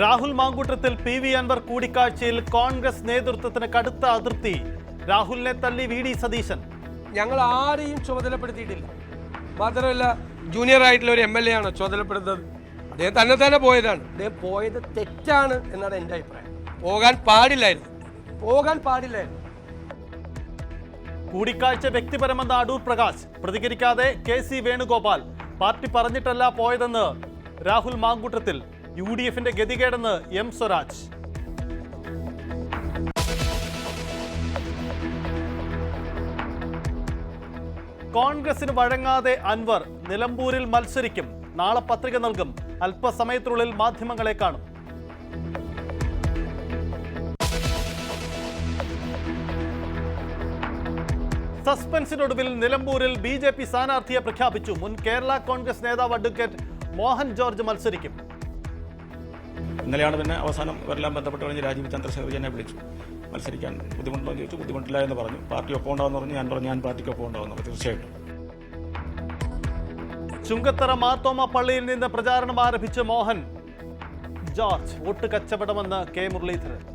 Rahul Mankoottathil P V Anvar കൂടിക്കാഴ്ചയിൽ കോൺഗ്രസ് നേതൃത്വത്തിന് കടുത്ത അതിർത്തി. രാഹുലിനെ തള്ളി വി ഡി സതീശൻ. ഞങ്ങൾ ആരെയും ചുമതലപ്പെടുത്തിയിട്ടില്ല. മാത്രമല്ല ജൂനിയർ ആയിട്ടുള്ള ഒരു എം എൽ എ ആണ് ചുമതലപ്പെടുത്തുന്നത് അദ്ദേഹം തന്നെ തന്നെ പോയതാണ്. അദ്ദേഹം പോയത് തെറ്റാണ് എന്നാണ് എന്റെ അഭിപ്രായം. പോകാൻ പാടില്ലായിരുന്നു. പോകാൻ പാടില്ലായിരുന്നു. കൂടിക്കാഴ്ച വ്യക്തിപരമെന്ന അടൂർ പ്രകാശ് പ്രതികരിക്കാതെ കെ സി വേണുഗോപാൽ. പാർട്ടി പറഞ്ഞിട്ടല്ല പോയതെന്ന് രാഹുൽ മാങ്കൂട്ടത്തിൽ യു ഡി എഫിന്റെ ഗതികേടെന്ന് എം സ്വരാജ്. കോൺഗ്രസിന് വഴങ്ങാതെ അൻവർ നിലമ്പൂരിൽ മത്സരിക്കും. നാളെ പത്രിക നൽകും. അല്പസമയത്തിനുള്ളിൽ മാധ്യമങ്ങളെ കാണും. സസ്പെൻസിനൊടുവിൽ നിലമ്പൂരിൽ ബി ജെ പി സ്ഥാനാർത്ഥിയെ പ്രഖ്യാപിച്ചു. മുൻ കേരള കോൺഗ്രസ് നേതാവ് അഡ്വക്കേറ്റ് മോഹൻ ജോർജ് മത്സരിക്കും. ഇന്നലെയാണ് പിന്നെ അവസാനം ഇവരെല്ലാം ബന്ധപ്പെട്ട് കഴിഞ്ഞ് രാജീവ് ചന്ദ്രശേഖർ വിളിച്ചു. മത്സരിക്കാൻ ബുദ്ധിമുട്ടുണ്ടോ ചോദിച്ചു. ബുദ്ധിമുട്ടില്ല എന്ന് പറഞ്ഞു. പാർട്ടി ഒപ്പം ഉണ്ടാവെന്ന് പറഞ്ഞു. ഞാൻ പറഞ്ഞു ഞാൻ പാർട്ടിക്ക് ഒപ്പം ഉണ്ടാവുന്നു തീർച്ചയായിട്ടും. ചുങ്കത്തറ മാർത്തോമ പള്ളിയിൽ നിന്ന് പ്രചാരണം ആരംഭിച്ച മോഹൻ ജോർജ് വോട്ട് കച്ചവടമെന്ന് കെ മുരളീധരൻ.